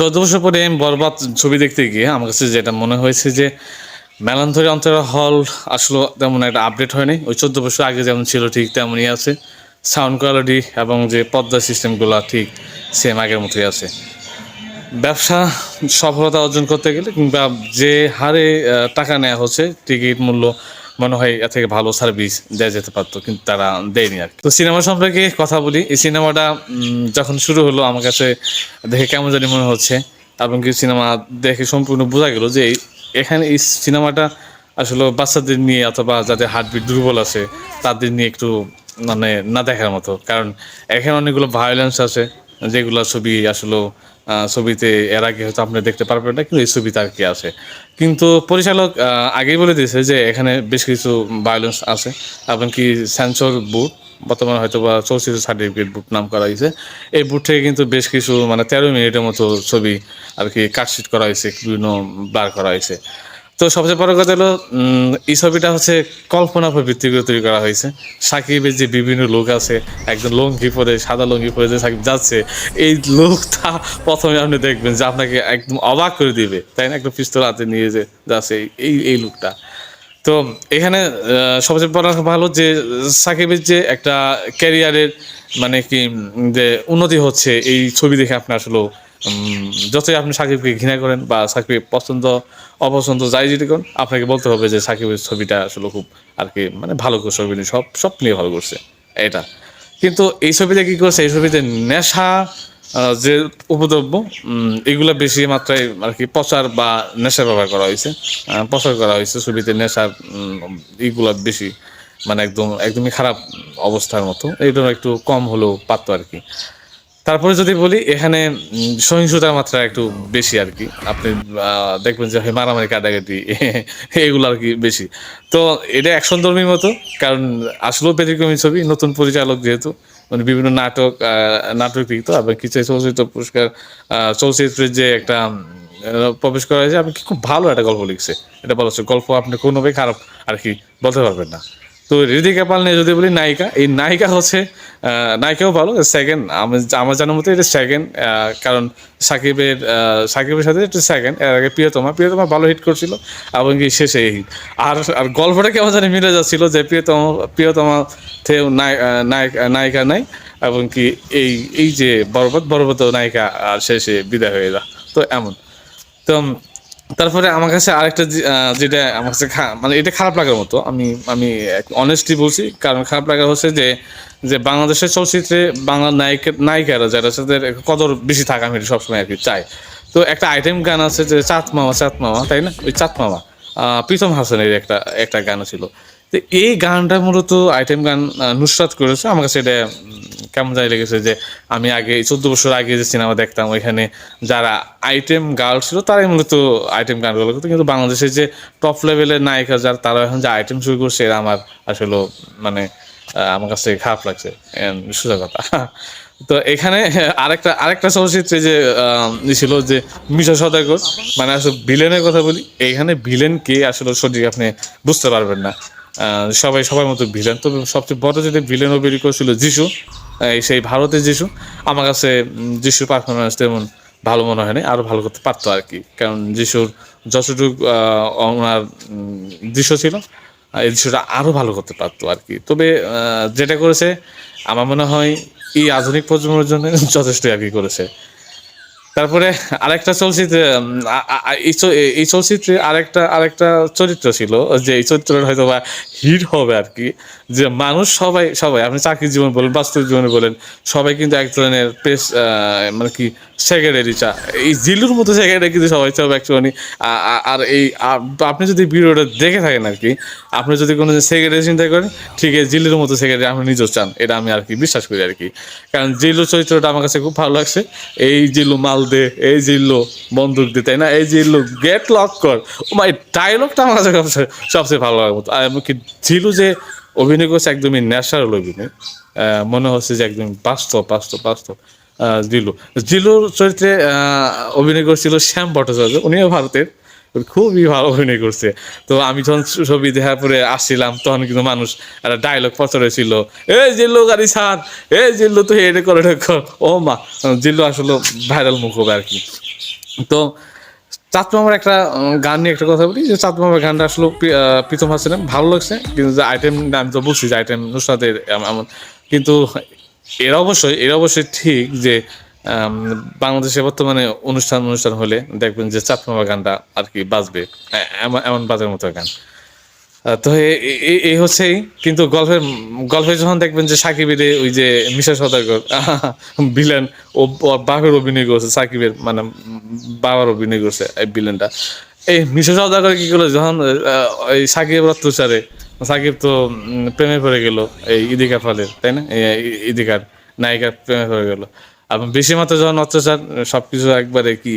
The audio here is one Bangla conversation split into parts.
চোদ্দ বছর পরে আমি বরবাদ ছবি দেখতে গিয়ে আমার কাছে যেটা মনে হয়েছে যে মেলান্থরি অন্তরা হল আসলে তেমন একটা আপডেট হয়নি। ওই চোদ্দ বছর আগে যেমন ছিল ঠিক তেমনই আছে। সাউন্ড কোয়ালিটি এবং যে পর্দা সিস্টেমগুলো ঠিক সেম আগের মতোই আছে। ব্যবসা সফলতা অর্জন করতে গেলে কিংবা যে হারে টাকা নেওয়া হচ্ছে টিকিট মূল্য মনে হয় এর থেকে ভালো সার্ভিস দেওয়া যেতে পারতো, কিন্তু তারা দেয়নি আর তো সিনেমা সম্পর্কে কথা বলি, এই সিনেমাটা যখন শুরু হলো, আমার কাছে দেখে কেমন জানি মনে হচ্ছে, এবং কি সিনেমা দেখে সম্পূর্ণ বোঝা গেল যে এখানে এই সিনেমাটা আসলে বাচ্চাদের নিয়ে অথবা যাদের হার্টবিট দুর্বল আছে, তাদের নিয়ে একটু মানে না দেখার মতো। কারণ এখানে অনেকগুলো ভায়োলেন্স আছে, যেগুলো ছবি আসলে ছবিতে, এর আগে হয়তো আপনি দেখতে পারবেন না, কিন্তু এই ছবিতে আর কি আছে। কিন্তু পরিচালক আগেই বলে দিয়েছে যে এখানে বেশ কিছু ভায়োলেন্স আছে। এমনকি সেন্সর বুট বর্তমানে হয়তো বা চলচ্চিত্র সার্টিফিকেট বুট নাম করা হয়েছে। এই বুট থেকে কিন্তু বেশ কিছু মানে তেরো মিনিটের মতো ছবি আর কি কাটশিট করা হয়েছে, বিভিন্ন বার করা হয়েছে। তো সবচেয়ে বড় কথা হলো এই ছবিটা হচ্ছে কল্পনা উপর ভিত্তি করে তৈরি করা হয়েছে। সাকিবের যে বিভিন্ন লোক আছে একজন লঙ্গি পরে সাদা লঙ্গি পরে যে সাকিব যাচ্ছে এই লোকটা প্রথমে আপনি দেখবেন যে আপনাকে একদম অবাক করে দিবে তাই না? একটা পিস্তল হাতে নিয়ে যে যাচ্ছে এই এই লোকটা। তো এখানে সবচেয়ে বড় ভালো যে সাকিবের যে একটা ক্যারিয়ারের মানে কি যে উন্নতি হচ্ছে এই ছবি দেখে আপনি আসলে উম, যতই আপনি সাকিবকে ঘৃণা করেন বা সাকিব পছন্দ, অপছন্দ, যাই যদি করেন, আপনাকে বলতে হবে যে সাকিবের ছবিটা আসলে খুব আর কি মানে ভালো করে ছবি নিয়ে সব সব নিয়ে ভালো করছে, এটা। কিন্তু এই ছবিতে কি করছে? এই ছবিতে নেশা যে উপদ্রব্য এগুলো বেশি মাত্রায় আর কি প্রচার বা নেশা ব্যবহার করা হয়েছে। প্রচার করা হয়েছে ছবিতে নেশার এইগুলা বেশি মানে একদম, একদমই খারাপ অবস্থার মতো। এইটা একটু কম হলেও পারতো আর কি। তারপরে যদি বলি, এখানে সহিংসতার মাত্রা একটু বেশি আর কি। আপনি দেখবেন যে মারামারি কাটাকাটি এগুলো আর কি বেশি। তো এটা অ্যাকশন ধর্মীর মতো, কারণ আসলেও ব্যতিক্রমী ছবি, নতুন পরিচালক যেহেতু মানে বিভিন্ন নাটক নাটক লিখিত এবং কিছু চলচ্চিত্র পুরস্কার চলচ্চিত্রের যে একটা প্রবেশ করা হয়েছে আপনি খুব ভালো একটা গল্প লিখছে। এটা বলা গল্প আপনি কোনোভাবে খারাপ আর কি বলতে পারবেন না। তো ঋতিকা পাল নিয়ে যদি বলি নায়িকা, এই নায়িকা হচ্ছে নায়িকাও ভালো সেকেন্ড আমি আমার জানার মতো এটা সেকেন্ড কারণ সাকিবের সাকিবের সাথে এটা সেকেন্ড এর আগে প্রিয়তমা প্রিয়তমা ভালো হিট করছিল, এবং কি শেষে এই হিট আর আর গল্পটা কেমন জানি মিলে যাচ্ছিল যে প্রিয়তম, প্রিয়তমা থেকেও নায়িকা নায়িকা নাই, এবং কি এই এই যে বরবত বরবত নায়িকা আর শেষে বিদায় হয়ে যা তো এমন। তো তারপরে আমার কাছে আরেকটা যেটা আমার কাছে মানে এটা খারাপ লাগার মতো। আমি আমি অনেস্টলি বলছি, কারণ খারাপ লাগা হচ্ছে যে যে বাংলাদেশের চলচ্চিত্রে বাংলা নায়িক, নায়িকারা যারা তাদের কদর বেশি থাকা আমি সবসময় আর কি চাই। তো একটা আইটেম গান আছে যে, চাঁদ মামা চাঁদ মামা, তাই না? ওই চাঁদ মামা। প্রীতম হাসানের একটা একটা গান ছিল। তো এই গানটা মূলত আইটেম গান নুসরাত করেছে। আমার কাছে এটা কেমন জানি লেগেছে যে আমি আগে চোদ্দ বছর আগে যে সিনেমা দেখতাম, ওইখানে যারা আইটেম গার্ল ছিল, তারাই মূলত আইটেম গানগুলো করতো কিন্তু বাংলাদেশের যে টপ লেভেলের নায়িকা যারা তারা এখন যে আইটেম শুরু করছে, এরা আমার আসলে মানে আমার কাছে খারাপ লাগছে। সোজা কথা। তো এখানে আরেকটা আরেকটা চলচ্চিত্রে যে ছিল যে মিশা সদাগর মানে আসলে ভিলেনের কথা বলি এইখানে ভিলেন কে আসলে সঠিক আপনি বুঝতে পারবেন না। সবাই সবার মতো ভিলেন তবে সবচেয়ে বড় যেটা ভিলেন অভিনয় করেছিল যিশু সেই ভারতে যিশু, আমার কাছে যিশুর পারফরমেন্স তেমন ভালো মনে হয়নি আরও ভালো করতে পারতো আর কি কারণ যিশুর যতটুকু ওনার দৃশ্য ছিল, এই দৃশ্যটা আরও ভালো করতে পারতো আর কি তবে যেটা করেছে, আমার মনে হয় এই আধুনিক প্রজন্মের জন্য যথেষ্ট আর কি করেছে। তারপরে আরেকটা চলচ্চিত্র এই চলচ্চিত্রে আরেকটা আরেকটা চরিত্র ছিল যে এই চরিত্রটা হয়তো বা হিট হবে আর কি, যে মানুষ সবাই সবাই, আপনি চাকরি জীবন বলেন, বাস্তব জীবনে বলেন, সবাই কিন্তু এক ধরনের পেশ মানে কি, সেক্রেটারি চা, এই জিলুর মতো সেক্রেটারি কিন্তু সবাই চাও একটুখানি আর এই আপনি যদি ভিডিওটা দেখে থাকেন আর কি, আপনি যদি কোনো সেক্রেটারি চিন্তা করেন, ঠিক আছে জিল্লুর মতো সেক্রেটারি আপনি নিজেও চান, এটা আমি আর কি বিশ্বাস করি আর কি, কারণ জিল্লুর চরিত্রটা আমার কাছে খুব ভালো লাগছে, এই জিলু মাল দে, এই জিল্লু বন্দুক দে, তাই না? এই জিল্লো গেট লক কর। মাই ডায়লগটা আমার কাছে সবচেয়ে সবচেয়ে ভালো লাগার মতো। আর এমনকি ঝিলু যে অভিনয় করছে একদমই ন্যাচারাল অভিনয় মনে হচ্ছে যে একদম বাস্তব বাস্তব বাস্তব জিলু জিলুর চরিত্রে অভিনয় করছিল শ্যাম ভট্টাচার্য, উনিও ভারতের। খুবই ভালো অভিনয় করছে। তো আমি যখন ছবি দেখার পরে আসছিলাম, তখন কিন্তু মানুষ একটা ডায়লগ প্রচার হয়েছিল এই জিল্লু গাড়ি ছাড়, এই জিল্লু তো এটা করে ও মা, জিল্লু আসলে ভাইরাল মুখ হবে আর কি। তো চাঁদ একটা গান নিয়ে একটা কথা বলি, যে চাঁদ গানটা আসলে প্রীতম হাসানের ভালো লাগছে, কিন্তু যে আইটেম আমি তো বলছি যে আইটেম নুসরাতের এমন কিন্তু এরা অবশ্যই এরা অবশ্যই ঠিক যে বাংলাদেশে বর্তমানে অনুষ্ঠান অনুষ্ঠান হলে দেখবেন যে মামার গানটা আর কি বাজবে। এমন বাজার মতো গান। তো এই হচ্ছেই, কিন্তু গল্পের, গল্পে যখন দেখবেন যে সাকিবের ওই যে মিশা সদাগর ভিলেন ও বাঘের অভিনয় করছে, সাকিবের মানে বাবার অভিনয় করছে এই ভিলেনটা এই মিশা সদাগর কি করল? যখন এই সাকিব অত্যাচারে, সাকিব তো প্রেমে পড়ে গেল এই ইদিকা ফলের তাই না? ইদিকার নায়িকার প্রেমে পড়ে গেল। এবং বেশি মাত্রা যখন অত্যাচার, সবকিছু একবারে কি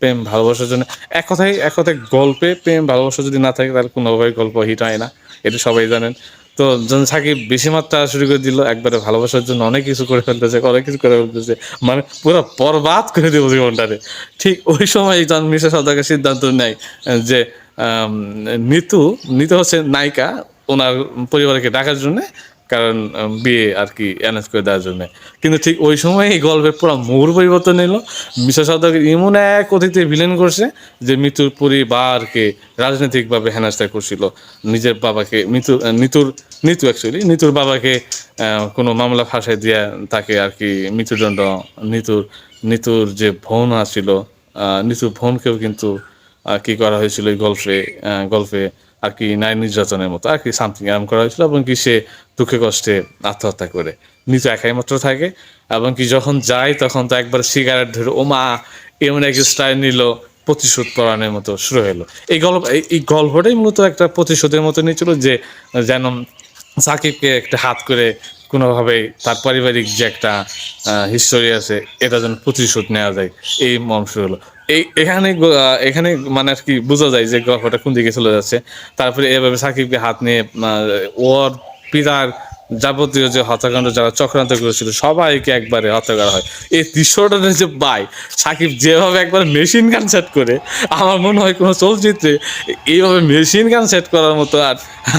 প্রেম, ভালোবাসার জন্য। এক কথায় এক কথায় গল্পে প্রেম, ভালোবাসা যদি না থাকে, তাহলে কোনোভাবে গল্প হিট হয় না। এটা সবাই জানেন। তো যখন সাকিব বেশি মাত্রা শুরু করে দিল, একবারে ভালোবাসার জন্য অনেক কিছু করে ফেলতেছে, অনেক কিছু করে ফেলতেছে। মানে পুরো বরবাদ করে দেবো জীবনটারে। ঠিক ওই সময় যখন মিশা সদাগর সিদ্ধান্ত নেয় যে নিতু নিতু হচ্ছে নায়িকা। ওনার পরিবারকে ডাকার জন্য কারণ বিয়ে আর কি অ্যানাউন্স করে দেওয়ার জন্য। কিন্তু ঠিক ওই সময় এই গল্পের পুরো মোড় পরিবর্তন এলো। সদাগর এমন এক অতীতে ভিলেন করছে যে মৃত্যুর পরিবারকে রাজনৈতিকভাবে হেনাস্তা করছিল। নিজের বাবাকে, মৃত্যু, নিতুর, নিতু অ্যাকচুয়ালি নিতুর বাবাকে কোনো মামলা ফাঁসাই দিয়ে তাকে আর কি মৃত্যুদণ্ড, নিতুর নিতুর যে বোন আসছিল নিতুর বোনকেও কিন্তু কি করা হয়েছিল এই গল্পে গল্পে আর কি নারী নির্যাতনের মতো আর কি সামথিং এরম করা হয়েছিল এবং কি সে দুঃখে কষ্টে আত্মহত্যা করে। নিজে একাই মাত্র থাকে এবং কি যখন যায় তখন তো একবার সিগারেট ধরে, ও মা, এমন এক স্টাইল নিল, প্রতিশোধ করানোর মতো শুরু হলো। এই গল্প, এই- এই গল্পটাই মূলত একটা প্রতিশোধের মতো নিয়েছিল যে, যেন সাকিবকে একটা হাত করে কোনোভাবে তার পারিবারিক যে একটা হিস্টোরি আছে, এটা যেন প্রতিশোধ নেওয়া যায়, এই মর্ম হলো। এই, এখানে এখানে মানে আর কি বোঝা যায় যে গল্পটা কোন দিকে চলে যাচ্ছে। তারপরে এভাবে সাকিবকে হাত নিয়ে ওর পিতার যাবতীয় যে হত্যাকাণ্ড যারা চক্রান্ত করেছিল, সবাইকে একবারে হত্যা করা হয়। এই দৃশ্যটা যে বাই, সাকিব যেভাবে একবার মেশিন গান সেট করে, আমার মনে হয় কোনো চলচ্চিত্রে এইভাবে মেশিন গান সেট করার মতো আর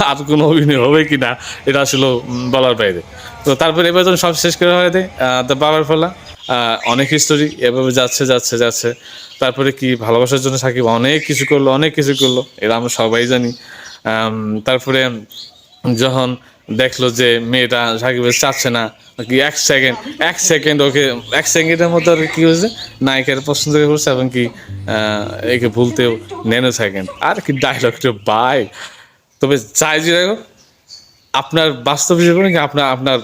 আর কোনো অভিনয় হবে কি না এটা আসলে বলার বাইরে। তো তারপরে এবার যখন সব শেষ করে হয়ে দেয় দ্য বাবার ফলা অনেক হিস্টোরি এভাবে যাচ্ছে যাচ্ছে যাচ্ছে। তারপরে কি ভালোবাসার জন্য সাকিব অনেক কিছু করল, অনেক কিছু করল, এটা আমরা সবাই জানি। তারপরে যখন দেখল যে মেয়েটা সাকিবের চাচ্ছে না। কি এক সেকেন্ড এক সেকেন্ড ওকে, এক সেকেন্ডের মধ্যে আর কি হয়েছে? নায়িকার পছন্দ করছে এবং কি একে ভুলতেও নেনো সেকেন্ড আর কি ডায়লগটা বাই তবে চাই যে আপনার বাস্তব জীবনে কি আপনার আপনার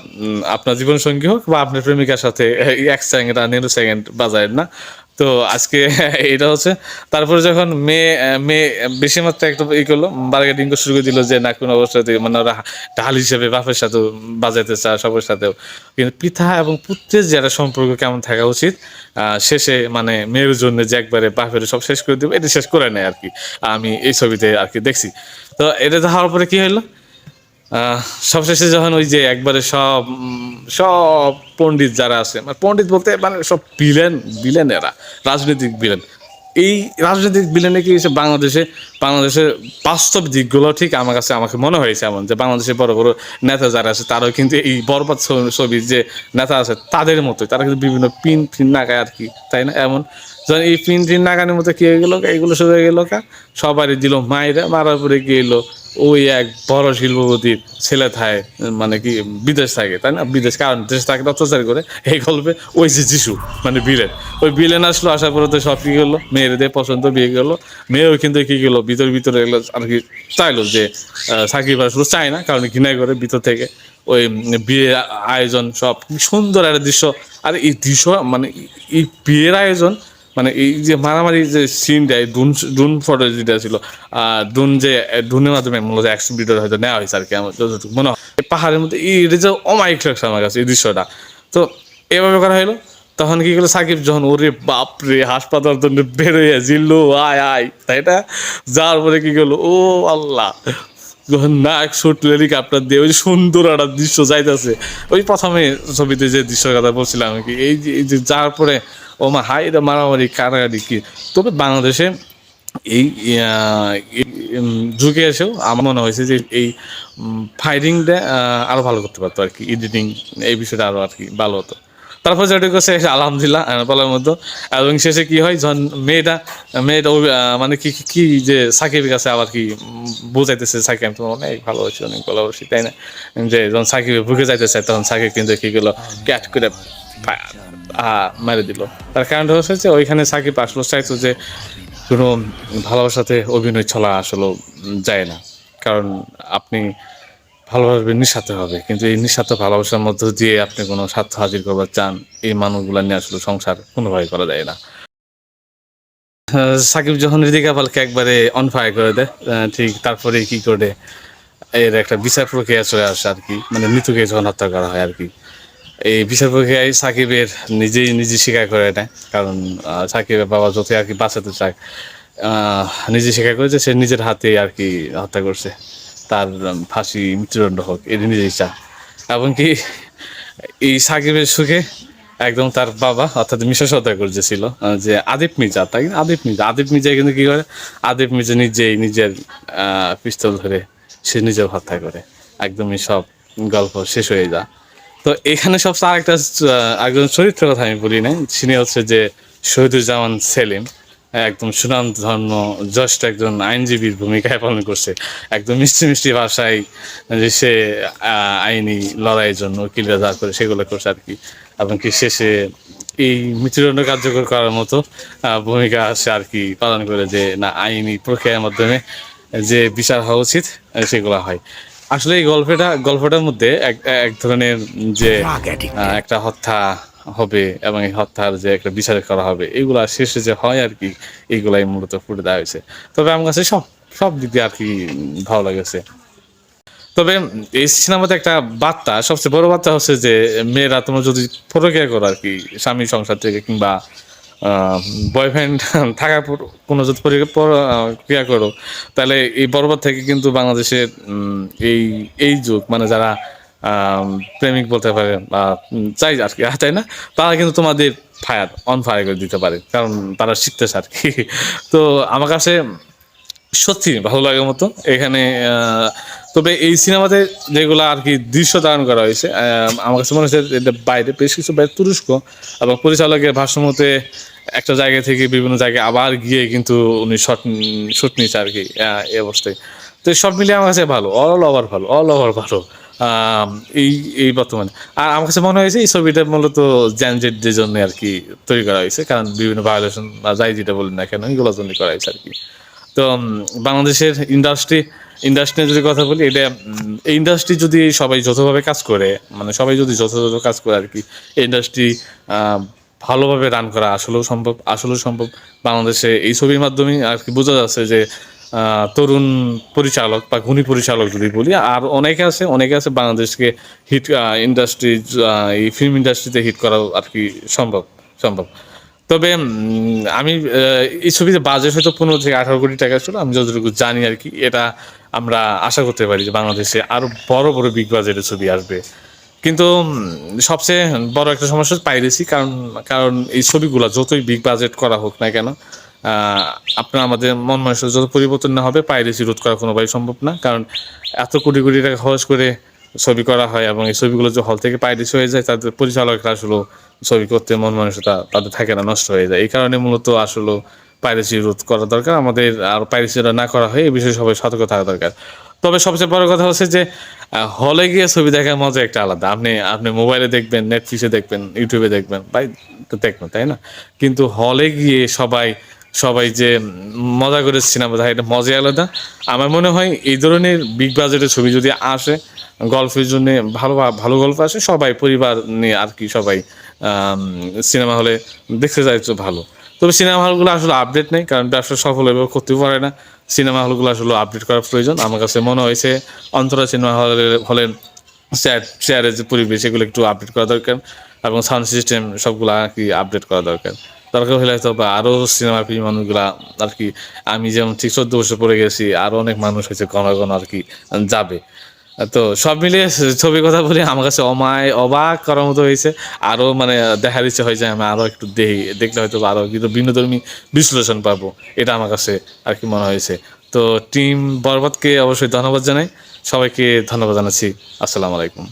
আপনার জীবন সঙ্গী হোক বা আপনার প্রেমিকার সাথে এক সেকেন্ড আর নেনো সেকেন্ড বাজায় না। তো আজকে এটা হচ্ছে। তারপরে যখন মেয়ে মেয়ে বেশি মাত্রা একটা ই করল বার্গেটিং শুরু করে দিল যে না, কোনো অবস্থাতে মানে ওরা ঢাল হিসেবে বাপের সাথেও বাজাইতে চায় সবার সাথেও। কিন্তু পিতা এবং পুত্রের যে একটা সম্পর্ক কেমন থাকা উচিত শেষে মানে মেয়ের জন্য যে একবারে বাপের সব শেষ করে দেবে, এটা শেষ করে নেয় আর কি। আমি এই ছবিতে আর কি দেখছি। তো এটা হওয়ার পরে কি হলো সবশেষে যখন ওই যে একবারে সব সব পণ্ডিত যারা আছে মানে পণ্ডিত বলতে মানে সব বিলেন বিলেন এরা রাজনৈতিক বিলেন এই রাজনৈতিক বিলেনে কি হয়েছে? বাংলাদেশে, বাংলাদেশের বাস্তব দিকগুলো ঠিক আমার কাছে, আমাকে মনে হয়েছে এমন যে বাংলাদেশের বড় বড় নেতা যারা আছে, তারাও কিন্তু এই বরবাদ ছবি- ছবির যে নেতা আছে, তাদের মতোই। তারা কিন্তু বিভিন্ন পিন ফিন নাগায় আর কি, তাই না? এমন এই পিন ফিন নাগানোর মতো কি হয়ে গেল এইগুলো শুরু হয়ে গেল কা, সবারই দিল মায়েরা মারার পরে কি এলো ওই এক বড় শিল্পপতির ছেলে থাকে মানে কি, বিদেশ থাকে, তাই না? বিদেশ, কারণ দেশ থাকে অত্যাচার করে। এই গল্পে ওই যে যিশু মানে বিলেন। ওই বিলেন আসলো, আসার পরে তো সব কি করল? মেয়েদের পছন্দ বিয়ে গেলো মেয়েও কিন্তু কি গেলো ভিতর ভিতরে এগুলো আর কি চাইলো যে সাকিব আসলে চায় না, কারণ ঘৃণাই করে ভিতর থেকে ওই বিয়ে আয়োজন সব সুন্দর একটা দৃশ্য। আর এই দৃশ্য মানে এই বিয়ের আয়োজন মানে এই যে মারামারি যে সিনটা ডুন ফটো যেটা ছিল ডুন যে ডুনের মাধ্যমে মূলত অ্যাকশন ভিডিও হয়তো নেওয়া হয়েছে আর কি, আমার যতটুকু মনে হয়। পাহাড়ের মধ্যে এটা যে অমায়িক লাগছে আমার কাছে এই দৃশ্যটা। তো এভাবে করা হলো তখন কি করল সাকিব যখন, ওরে বাপরে, হাসপাতাল জন্য বেরোয় জিল্লু আয় আয়। তাই না? যাওয়ার পরে কি করল, ও আল্লাহ যখন নায়ক শুট হেলিকপ্টার দিয়ে, ওই সুন্দর একটা দৃশ্য যাইতেছে। ওই প্রথমে ছবিতে যে দৃশ্যের কথা বলছিলাম কি, এই যে এই যে যাওয়ার পরে, ও মা হাই রে মারামারি কারাগারি কি? তবে বাংলাদেশে এই যুগে এসেও আমার মনে হয়েছে যে এই ফাইটিংটা আরও ভালো করতে পারতো আর কি এডিটিং এই বিষয়টা আরও আর কি ভালো হতো। তারপর যেটা করছে আলহামদুলিল্লাহ বলার মতো। এবং শেষে কি হয়, যখন মেয়েটা মেয়েটা মানে কি, কি- যে সাকিবের কাছে আবার কি বোঝাইতেছে, সাকিব, আমি তোমার অনেক ভালোবাসি অনেক ভালোবাসি তাই না? যে যখন সাকিব ভুগে যাইতেছে, তখন সাকিব কিন্তু কি গেলো ক্যাট করে মেরে দিল। তার কারণটা হচ্ছে যে ওইখানে সাকিব আসলে, চাইতো যে কোনো ভালোবাসাতে অভিনয় চলা আসলে যায় না। কারণ আপনি ভালোভাবে নিঃস্বার্থ হবে। কিন্তু এই নিঃস্বার্থ ভালোবাসার মধ্য দিয়ে আপনি কোনো স্বার্থ হাজির করবার চান, এই মানুষগুলো নিয়ে আসলে সংসার কোনোভাবে করা যায় না। সাকিব যখন রিদিকা পালকে একবারে অন ফায়ার করে দেয় ঠিক তারপরে কি করে, এর একটা বিচার প্রক্রিয়া চলে আসে আর কি মানে মৃত্যুকে যখন হত্যা করা হয় আর কি। এই বিচার প্রক্রিয়ায় সাকিবের নিজেই নিজে স্বীকার করে নেয়, কারণ সাকিবের বাবা যতই আর কি বাঁচাতে চায় নিজে স্বীকার করেছে, সে নিজের হাতে আর কি হত্যা করছে। তার ফাঁসি, মৃত্যুদণ্ড হোক এটি নিজেই চা এমনকি এই সাকিবের সুখে একদম তার বাবা, অর্থাৎ মিশা সদায় করেছিল যে আদিপ মির্জা, তাই আদিপ মির্জা। আদিপ মির্জা কিন্তু কী করে? আদিপ মির্জা নিজেই নিজের পিস্তল ধরে সে নিজেও হত্যা করে। একদমই সব গল্প শেষ হয়ে যায়। তো এখানে সবচেয়ে আরেকটা একজন চরিত্রের কথা আমি বলি নাই। তিনি হচ্ছে যে শহীদুজ্জামান সেলিম। একদম সুনাম ধর্ম জষ্ট একজন আইনজীবীর ভূমিকায় পালন করছে। একদম মিষ্টি মিষ্টি ভাষায় যে সে আইনি লড়াইয়ের জন্য উকিলরা যা করে সেগুলো করছে আর কি। এবং কি শেষে এই মৃত্যুদণ্ড কার্যকর করার মতো ভূমিকা সে আর কি পালন করে যে না আইনি প্রক্রিয়ার মাধ্যমে যে বিচার হওয়া উচিত সেগুলো হয়। আসলে এই গল্পটা গল্পটার মধ্যে এক এক ধরনের যে একটা হত্যা হবে এবং এই হত্যার যে একটা বিচার করা হবে এগুলা শেষে যে হয় আর কি এইগুলাই মূলত ফুটে দেওয়া হয়েছে তবে আমার কাছে সব সব দিক দিয়ে আর কি ভালো লেগেছে। তবে এই সিনেমাতে একটা বার্তা সবচেয়ে বড় বার্তা হচ্ছে যে মেয়েরা তোমরা যদি প্রক্রিয়া করো আর কি স্বামী সংসার থেকে কিংবা বয়ফ্রেন্ড থাকার পর কোনো যদি পরি- পর- আহ, ক্রিয়া করো তাহলে এই বরবাদ থেকে কিন্তু বাংলাদেশের এই এই যুগ মানে যারা প্রেমিক বলতে পারে, বা চাই আর কি, তাই না? তারা কিন্তু তোমাদের ফায়ার অন ফায়ার করে দিতে পারে, কারণ তারা শিখতেছে আর কি। তো আমার কাছে সত্যি ভালো লাগার মতো এখানে তবে এই সিনেমাতে যেগুলো আর কি দৃশ্য ধারণ করা হয়েছে আমার কাছে মনে হচ্ছে এটা বাইরে বেশ কিছু বাইরে তুরস্ক এবং পরিচালকের ভাষ্যমতে একটা জায়গা থেকে বিভিন্ন জায়গায় আবার গিয়ে কিন্তু উনি শট শুট নিচ্ছে আর কি এই অবস্থায়। তো সব মিলিয়ে আমার কাছে ভালো অল ওভার ভালো অল ওভার ভালো। এই এই বর্তমানে। আর আমার কাছে মনে হয়েছে এই ছবিটা মূলত জ্যানজেটদের জন্য আর কি তৈরি করা হয়েছে, কারণ বিভিন্ন ভায়োলেশন বা যাই যেটা বলেন না কেন, এগুলোর জন্য করা হয়েছে আর কি। তো বাংলাদেশের ইন্ডাস্ট্রি ইন্ডাস্ট্রি যদি কথা বলি, এটা এই ইন্ডাস্ট্রি যদি সবাই যথাভাবে কাজ করে মানে সবাই যদি যথাযথ কাজ করে আর কি, এই ইন্ডাস্ট্রি ভালোভাবে রান করা আসলেও সম্ভব আসলেও সম্ভব। বাংলাদেশে এই ছবির মাধ্যমে আর কি বোঝা যাচ্ছে যে তরুণ পরিচালক বা গুণী পরিচালক যদি বলি, আর অনেকে আছে অনেকে আছে বাংলাদেশকে হিট ইন্ডাস্ট্রি এই ফিল্ম ইন্ডাস্ট্রিতে হিট করা আর কি সম্ভব সম্ভব। তবে আমি এই ছবিতে বাজেট হয়তো পনেরো থেকে আঠারো কোটি টাকা ছিল, আমি যতটুকু জানি আর কি, এটা আমরা আশা করতে পারি যে বাংলাদেশে আরও বড় বড় বিগ বাজেটের ছবি আসবে। কিন্তু সবচেয়ে বড় একটা সমস্যা পাইরেছি কারণ কারণ এই ছবিগুলো যতই বিগ বাজেট করা হোক না কেন আপনার আমাদের মন মানুষের যত পরিবর্তন না হবে পাইরেসি রোধ করা কোনোভাবেই সম্ভব না। কারণ এত কোটি কোটি টাকা খরচ করে ছবি করা হয় এবং এই ছবিগুলো যে হল থেকে পাইরেসি হয়ে যায়, তাদের পরিচালকরা আসলে ছবি করতে মন মানুষতা তাদের থাকে না, নষ্ট হয়ে যায়। এই কারণে মূলত আসলে পাইরেসি রোধ করা দরকার। আমাদের আর পাইরেসিটা না করা হয় এই বিষয়ে সবাই সতর্ক থাকা দরকার। তবে সবচেয়ে বড় কথা হচ্ছে যে হলে গিয়ে ছবি দেখার মজা একটা আলাদা। আপনি আপনি মোবাইলে দেখবেন নেটফ্লিক্সে দেখবেন ইউটিউবে দেখবেন তো দেখবেন, তাই না? কিন্তু হলে গিয়ে সবাই সবাই যে মজা করে সিনেমা দেখা এটা মজাই আলাদা। আমার মনে হয় এই ধরনের বিগ বাজেটের ছবি যদি আসে, গল্পের জন্য ভালো ভালো গল্প আসে, সবাই, পরিবার নিয়ে আর কি সবাই সিনেমা হলে দেখতে যায় তো ভালো। তবে সিনেমা হলগুলো আসলে আপডেট নেই, কারণ ব্যবসা সফল এভাবে করতে পারে না। সিনেমা হলগুলো আসলে আপডেট করা প্রয়োজন। আমার কাছে মনে হয়েছে অন্তরা সিনেমা হলের হলে চেয়ার চেয়ারের যে পরিবেশ, এগুলো একটু আপডেট করা দরকার এবং সাউন্ড সিস্টেম সবগুলো আর কি আপডেট করা দরকার। হলে হয়তো বা আরও সিনেমা প্রিয় মানুষগুলা আর কি, আমি যেমন ঠিক চোদ্দ বছর পড়ে গেছি আরও অনেক মানুষ হয়েছে ঘন ঘন আর কি যাবে। তো সব মিলিয়ে ছবির কথা বলি, আমার কাছে অমায়, অবাক করার মতো হয়েছে আরও মানে দেখার ইচ্ছে হয়েছে আমি আরও একটু দেখি, দেখলে হয়তো আরও কিন্তু ভিন্নধর্মী বিশ্লেষণ পাবো, এটা আমার কাছে আর কি মনে হয়েছে। তো টিম বরবাদকে অবশ্যই ধন্যবাদ জানাই। সবাইকে ধন্যবাদ জানাচ্ছি। আসসালামু আলাইকুম।